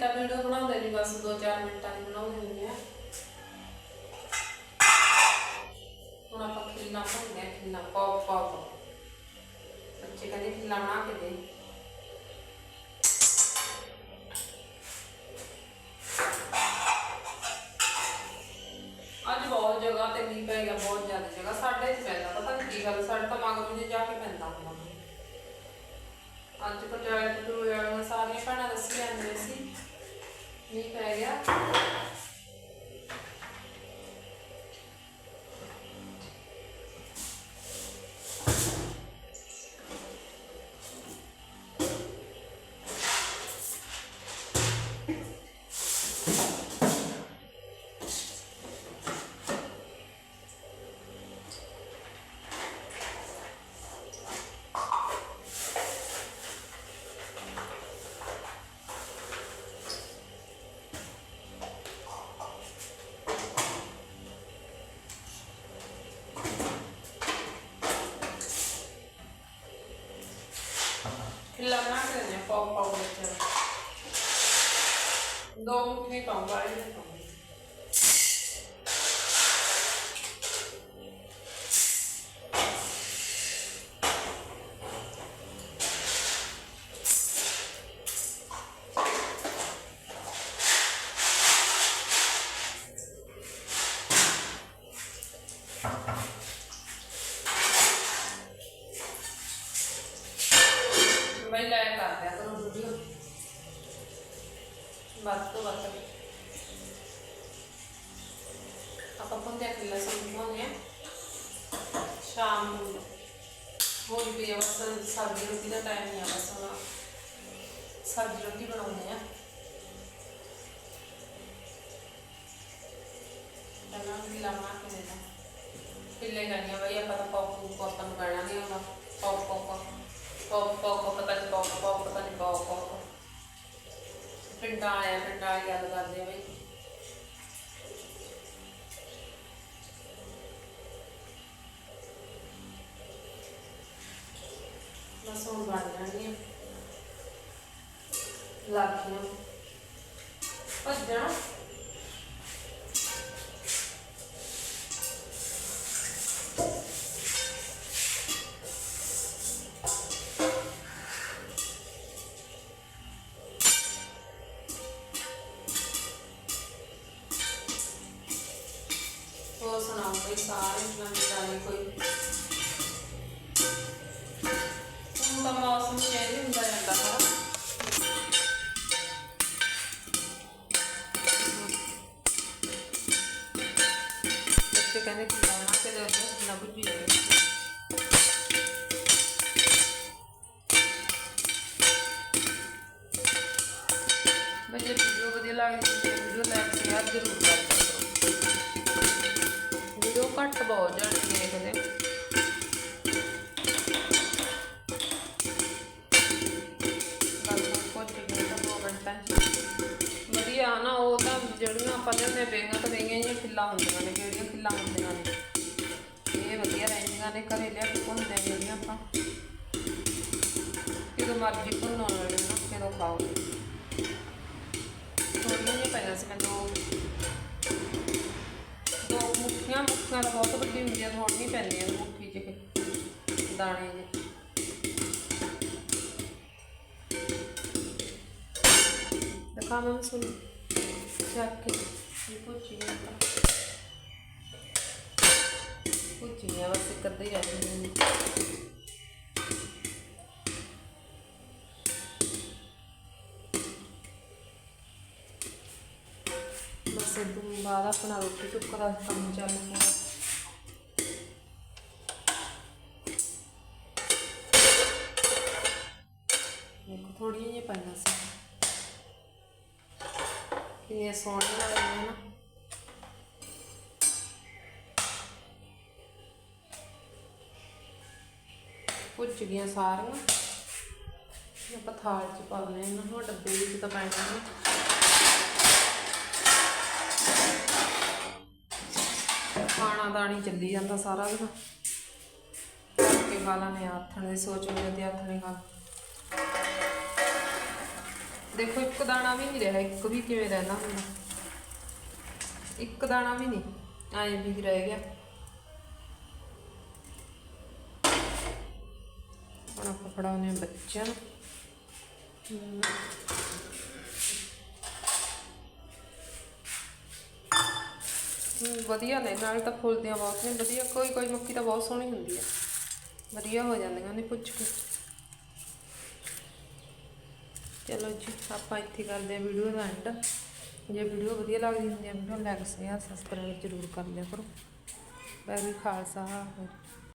ਤਾਂ ਵੀਡੀਓ ਬਣਾਉਂਦੇ ਨਹੀਂ ਬਸ 2-4 ਮਿੰਟਾਂ ਦੀ ਬਣਾਉਂਦੇ ਹੁੰਦੇ ਆ। ਹੁਣ ਆਪਾਂ ਖਿੱਲਾ ਬਣਾਉਂਦੇ ਆ ਪੌਪ ਪੌਪ। ਬੱਚੇ ਕਹਿੰਦੇ ਖਿੱਲਾ ਬਣਾ ਕੇ ਦੇ। ਅੱਜ ਬਹੁਤ ਜਗ੍ਹਾ ਤੇ ਮੀਂਹ ਪੈ ਗਿਆ, ਬਹੁਤ ਜ਼ਿਆਦਾ ਜਗ੍ਹਾ। ਸਾਡੇ ਚ ਪੈਂਦਾ, ਪਤਾ ਨਹੀਂ ਕੀ ਗੱਲ, ਸਾਡੇ ਤਾਂ ਮਗਰ ਨੂੰ ਜਾ ਕੇ ਪੈਂਦਾ ਹੁੰਦਾ। ਅੱਜ ਪਟਿਆਲੇ ਤੋਂ ਟੂਰ ਸਾਰੀਆਂ ਭੈਣਾਂ ਦੱਸੀ ਜਾਂਦੇ ਸੀ ਮੀਂਹ ਪੈ ਗਿਆ। ਖਿੱਲਾ ਬਣਾ ਕੇ ਦਿੰਦੇ ਪਾਉ ਪਾਉ ਵਿੱਚ ਦੋ ਮੁੱਠੀ ਲੈ ਕਰ ਦਿਆ ਕਰੋ ਵੀਡੀਓ ਵੱਧ ਤੋਂ ਵੱਧ ਆਪਾਂ ਪੰਦੇ ਖਿਲਾ ਸਮਝਾਉਂਦੇ ਆ ਸ਼ਾਮ ਨੂੰ ਹੋ ਗਈ ਬਸ ਸਬਜ਼ੀ ਰੋਟੀ ਦਾ ਟਾਈਮ ਨਹੀਂ ਆ, ਬਸ ਹੁਣ ਸਬਜ਼ੀ ਰੋਟੀ ਬਣਾਉਂਦੇ ਆ ਪਹਿਲਾਂ ਖਿਲਾ ਬਣਾ ਕੇ ਦੇਣਾ। ਖਿੱਲੇ ਗਾਣੀਆਂ ਬਈ ਆਪਾਂ ਤਾਂ ਪੌਪ ਨੂੰ ਨੂੰ ਗਾਣਾ ਨਹੀਂ ਆਉਂਦਾ ਪੌਪ ਪੌਪ ਪੌਪ ਪੌਪ ਪਤਾ ਨਹੀਂ ਪੌਪ ਪੌਪ ਪਤਾ ਨਹੀਂ ਪੌਪ ਪੌਪ ਪਿੰਡਾਂ ਆਇਆ ਪਿੰਡਾਂ ਵਾਲੀ ਗੱਲ ਕਰਦੇ ਆ ਬਈ ਬਸ ਹੁਣ ਬਣ ਜਾਣਗੀਆਂ ਲਾਖੀਆਂ ਭੱਜਣਾ ਸੁਣਾਓ ਬਈ ਸਾਰੇ ਨਵੀਂ ਕੋਈ ਹੁਣ ਤਾਂ ਮੌਸਮ ਚੇਂਜ ਹੁੰਦਾ ਜਾਂਦਾ ਹੈ ਬੱਚੇ ਕਹਿੰਦੇ ਕਿ ਲਾਉਣਾ ਤੇ ਦੇ ਨਾ ਬੁੱਝੀ ਜਾਵੇ ਬਈ ਵੀਡੀਓ ਵਧੀਆ ਲੱਗਦੀ ਹੈ ਵੀਡੀਓ ਲਾਈਕ ਸ਼ੇਅਰ ਜ਼ਰੂਰ ਕਰ ਘੱਟ ਬਹੁਤ ਜਾਣੀ ਦੇਖਦੇ ਵਧੀਆ ਨਾ, ਉਹ ਤਾਂ ਜਿਹੜੀਆਂ ਆਪਾਂ ਲਿਆਉਂਦੇ ਬੇਗਾ ਤਾਂ ਬੇਗੀਆਂ ਜਿਹੀਆਂ ਖਿੱਲਾ ਹੁੰਦੀਆਂ ਨੇ ਜਿਹੜੀਆਂ ਖਿੱਲਾ ਹੁੰਦੀਆਂ ਨੇ। ਇਹ ਵਧੀਆ ਰਹਿੰਦੀਆਂ ਨੇ, ਘਰੇ ਲਿਆ ਕੇ ਭੁੰਨਦੇ ਆ ਜਿਹੜੀਆਂ ਆਪਾਂ। ਜਦੋਂ ਮਰਜ਼ੀ ਭੁੰਨੋ ਲੈਣੇ ਨਾ, ਜਦੋਂ ਖਾਓ। ਮੁੱਠੀਆਂ ਬਹੁਤ ਵੱਡੀ ਹੁੰਦੀਆਂ ਥੋੜ੍ਹੀਆਂ ਨਹੀਂ ਪੈਂਦੀਆਂ ਮੁੱਠੀ ਚ ਦਾਣੇ ਜਿਹੇ। ਦਿਖਾ ਮੈਂ ਸੁਣ ਚੱਕ ਕੇ। ਇਹ ਪੁੱਛੀਆਂ ਪੁੱਛੀਆਂ ਬਸ ਇੱਕ ਅੱਧੇ ਰਹਿ ਨੇ ਬਸ ਤੋਂ ਬਾਅਦ ਆਪਣਾ ਰੋਟੀ ਟੁੱਕ ਦਾ ਕੰਮ ਚੱਲ ਪੂਰਾ ਕਿੰਨੀਆਂ ਸੋਹਣੀਆਂ ਲੱਗਦੀਆਂ ਨਾ ਭੁੱਜ ਗਈਆਂ ਸਾਰੀਆਂ। ਆਪਾਂ ਥਾਲ 'ਚ ਪਾ ਲੈਣੇ ਇਹਨਾਂ ਨੂੰ ਡੱਬੇ ਵਿੱਚ ਤਾਂ ਪੈਣਾ ਨੇ ਖਾਣਾ ਦਾਣੀ ਚੱਲੀ ਜਾਂਦਾ ਸਾਰਾ ਦਿਨ। ਖਾ ਲਾਂਗੇ ਆਥਣ ਦੀ ਸੋਚ ਮੇਰੇ ਤੇ ਆਥਣੇ ਖਾ ਦੇਖੋ, ਇੱਕ ਦਾਣਾ ਵੀ ਨਹੀਂ ਰਿਹਾ, ਇੱਕ ਵੀ ਕਿਵੇਂ ਰਹਿਣਾ ਹੁੰਦਾ? ਇੱਕ ਦਾਣਾ ਵੀ ਨਹੀਂ, ਐਂ ਵੀ ਰਹਿ ਗਿਆ। ਹੁਣ ਆਪਾਂ ਫੜਾਉਂਦੇ ਬੱਚਿਆਂ ਨੂੰ। ਵਧੀਆ ਨੇ, ਨਾਲ ਤਾਂ ਫੁੱਲਦੀਆਂ ਬਹੁਤ ਨੇ, ਵਧੀਆ ਕੋਈ ਕੋਈ ਮੱਕੀ ਤਾਂ ਬਹੁਤ ਸੋਹਣੀ ਹੁੰਦੀ ਹੈ ਵਧੀਆ ਹੋ ਜਾਂਦੀਆਂ ਨੇ, ਪੁੱਛ ਕੇ। ਚਲੋ ਜੀ, ਆਪਾਂ ਇੱਥੇ ਕਰਦੇ ਹਾਂ ਵੀਡੀਓ ਦਾ ਐਂਡ ਜੇ ਵੀਡੀਓ ਵਧੀਆ ਲੱਗਦੀ ਹੁੰਦੀ ਹੈ ਵੀਡੀਓ ਲਾਈਕ ਸ਼ੇਅਰ ਸਬਸਕ੍ਰਾਈਬ ਜ਼ਰੂਰ ਕਰ ਲਿਆ ਕਰੋ। ਵੈਰੀ ਖਾਲਸਾ, ਵਾਹਿਗੁਰੂ